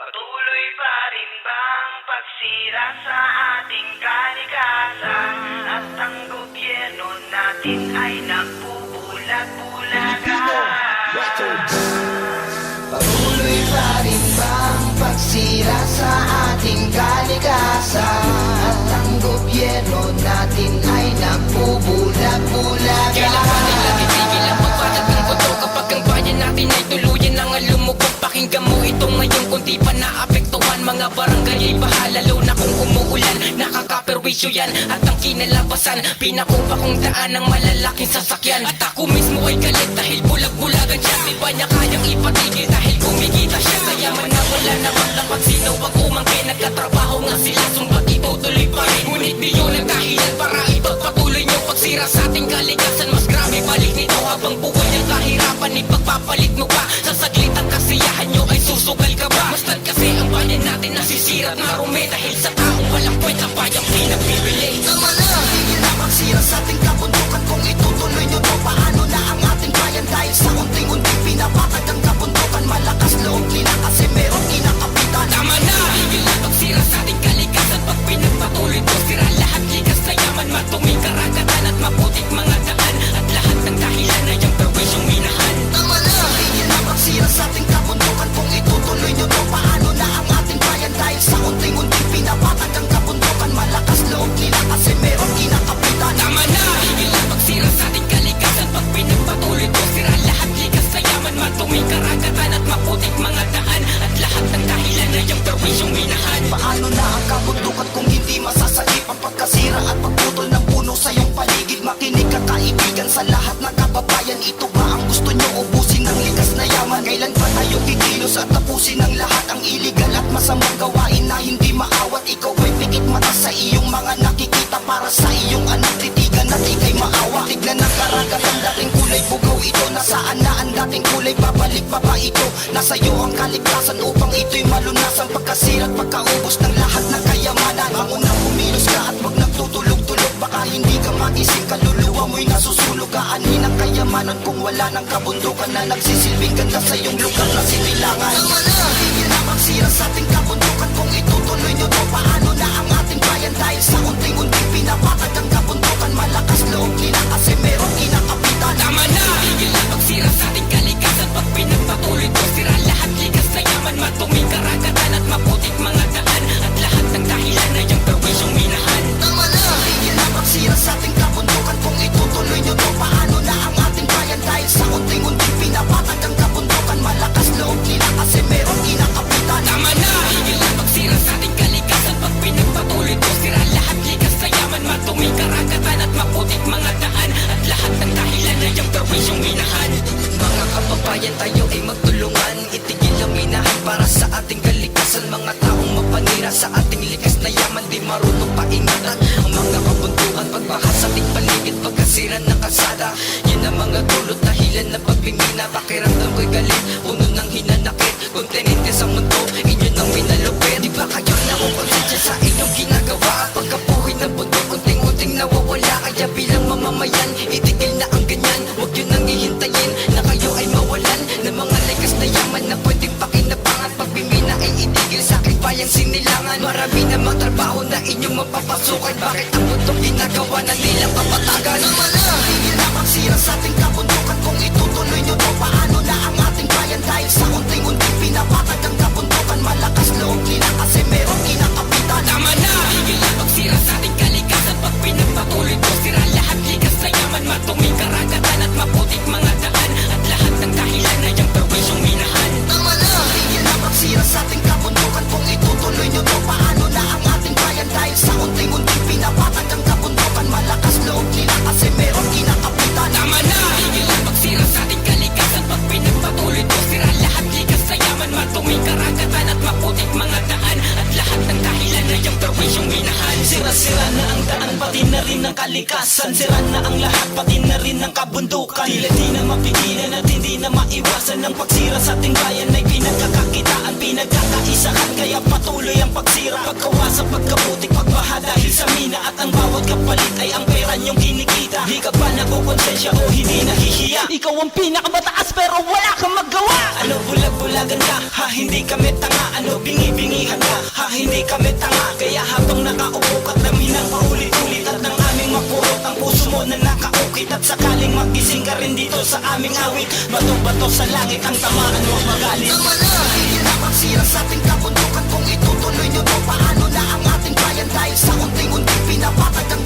Patuloy pa rin bang pagsira sa ating kalikasan? At ang gobyerno natin ay nagbubulag-bulagan. Patuloy pa rin bang pagsira sa ating kalikasan? At ang gobyerno natin ay nagbubulag-bulagan. Kailangan barangay ay baha lalo na kung umuulan Nakakaperwisyo yan. At ang kinalabasan Pinakupa kong daan ng malalaking sasakyan. At ako mismo ay galit dahil bulag-bulagan siya. Di ba niya kayang ipatigil dahil kumikita siya? Kaya man na wala naman dapat sino ang umangkin Nagkatrabaho nga sila. Sumbat itutuloy pa rin. Ngunit di yun ang dahilan para ipagpatuloy niyo pagsira sa ating kalikasan Mas grabe balik nito habang buhay ang kahirapan. Ipagpapalit mo pa sa saglit ang kasiyahan nyo ay susugal ka ba bayan at marumi Dahil sa Paano na ang kabundukan kung hindi masasagip ang pagkasira at pagputol ng puno sa iyong paligid? Makinig ka kaibigan sa lahat ng kababayan. Ito ba ang gusto nyo? Ubusin ng likas na yaman? Kailan pa tayo kikilos at tapusin ang lahat? Ang iligal at masamang gawain na hindi maawat. Ikaw ay pikit mata sa iyong mga nakikita para sa iyong anak Titigan at ikay maawa. Tignan ang karagatan dating bugaw ito. Nasaan na ang dating kulay? Babalik pa ba ito? Nasa iyo ang kaligtasan upang ito'y malunasan. Pagkasira at pagkaubos ng lahat ng kayamanan. Mangunang kumilos ka at wag nagtutulog-tulog. Baka hindi ka magising. Kaluluwa mo'y nasusunog Aanin ang kayamanan kung wala ng kabundukan Na nagsisilbing ganda sa iyong lugar na sinilangan. Hindi na magsira sa ating kabundukan. Kung itutuloy nyo to, paano na ang ating bayan? Dahil sa unting-unting pinapatag ang kabundukan Malakas loob nila kasi meron kababayan tayo bayang sinilangan Marami namang trabaho na inyong mapapasukan. Bakit ang bundok ginagawa na nilang kapatagan? Tama na, hindi na magsira sa ating kabundukan Kung itutuloy nyo to, paano na ang ating bayan? Dahil sa unting-unting pinapatag ang kabundukan ang kalikasan Sira na ang lahat pati na rin ang kabundukan. Tila di na mapigilan at hindi na maiwasan Ang pagsira sa ating bayan ay pinagkakakitaan Pinagkakaisahan kaya patuloy ang pagsira. Pagkawasan, pagkabutik, pagbaha dahil sa mina At ang bawat kapalit ay ang pera niyong kinikita. Di ka ba nakukonsensya o hindi nahihiya. Ikaw ang pinakamataas pero wala kang magawa. Ano bulag-bulagan ka, ha? Hindi kami tanga. Ano bingi-bingihan ka, ha? Hindi kami tanga. Kaya habang nakaupo ka daminang paulit-ulit At nang Napupurot ang puso mo na nakaukit At sakaling magising ka rin dito sa aming awit. Bato-bato sa langit ang tamaan mo magalit. Tama na! Hirap sira sa ating kabundukan Kung itutuloy nyo to. Paano na ang ating bayan? Dahil sa unting-unting pinapatag ang